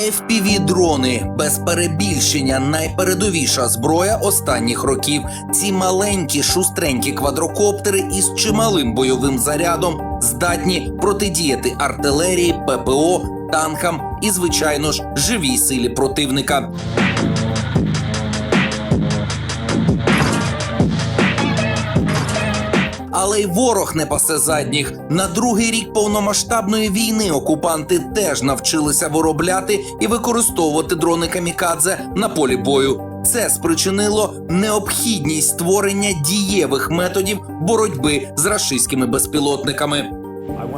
FPV-дрони без перебільшення найпередовіша зброя останніх років. Ці маленькі шустренькі квадрокоптери із чималим бойовим зарядом здатні протидіяти артилерії, ППО, танкам і, звичайно ж, живій силі противника. Й ворог не пасе задніх. На другий рік повномасштабної війни окупанти теж навчилися виробляти і використовувати дрони камікадзе на полі бою. Це спричинило необхідність створення дієвих методів боротьби з рашистськими безпілотниками.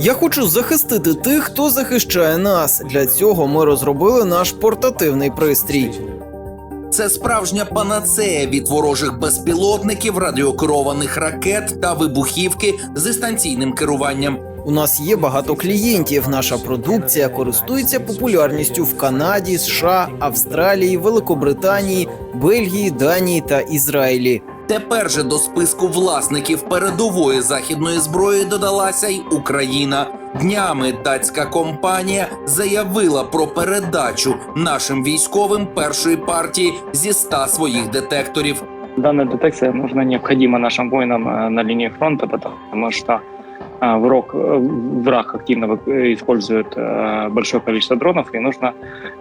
Я хочу захистити тих, хто захищає нас. Для цього ми розробили наш портативний пристрій. Це справжня панацея від ворожих безпілотників, радіокерованих ракет та вибухівки з дистанційним керуванням. У нас є багато клієнтів. Наша продукція користується популярністю в Канаді, США, Австралії, Великобританії, Бельгії, Данії та Ізраїлі. Тепер же до списку власників передової західної зброї додалася й Україна. Днями датська компанія заявила про передачу нашим військовим першої партії зі 100 своїх детекторів. Данная детекция нужна необходима нашим воинам э, на линии фронта, потому что э, враг, э, враг активно вы- использует э, большое количество дронов, и нужно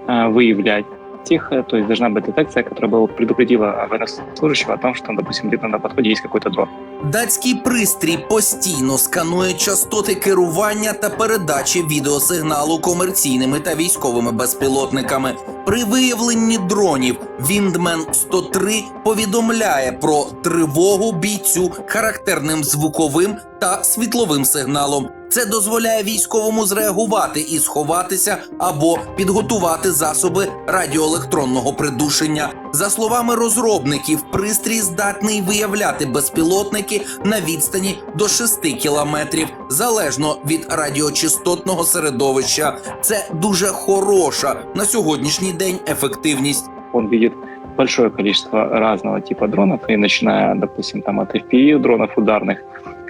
э, выявлять их. э, То есть должна быть детекция, которая бы предупредила военнослужащего о том, что, допустим, где-то на подходе есть какой-то дрон. Датський пристрій постійно сканує частоти керування та передачі відеосигналу комерційними та військовими безпілотниками. При виявленні дронів Віндмен 103 повідомляє про тривогу бійцю характерним звуковим та світловим сигналом. Це дозволяє військовому зреагувати і сховатися або підготувати засоби радіоелектронного придушення. За словами розробників, пристрій здатний виявляти безпілотники на відстані до 6 кілометрів, залежно від радіочастотного середовища. Це дуже хороша на сьогоднішній день ефективність. Он видит большое количество разного типа дронов, и начиная, допустим, там от FPV дронов ударных,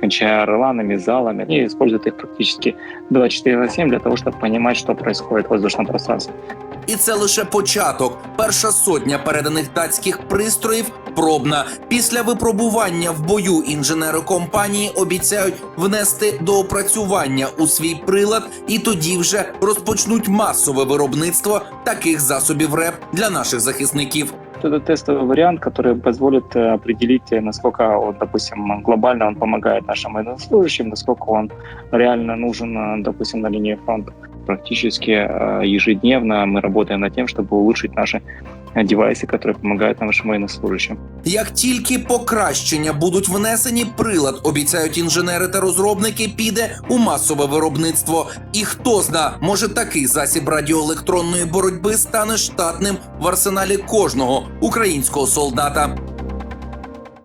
кончая орланами, залами, и использует их практически 24 на 7 для того, чтобы понимать, что происходит в воздушном пространстве. І це лише початок. Перша сотня переданих датських пристроїв пробна. Після випробування в бою інженери компанії обіцяють внести до опрацювання у свій прилад, і тоді вже розпочнуть масове виробництво таких засобів РЕП для наших захисників. Это тестовый вариант, который позволит э, определить, э, насколько, он, допустим, глобально он помогает нашим военнослужащим, насколько он реально нужен, э, допустим, на линии фронта. Практически ежедневно мы работаем над тем, чтобы улучшить наши девайсы, которые помогают нашим военнослужащим. Як тільки покращення будуть внесені, прилад обіцяють інженери та розробники, піде у масове виробництво. І хто зна, може такий засіб радіоелектронної боротьби стане штатним в арсеналі кожного українського солдата.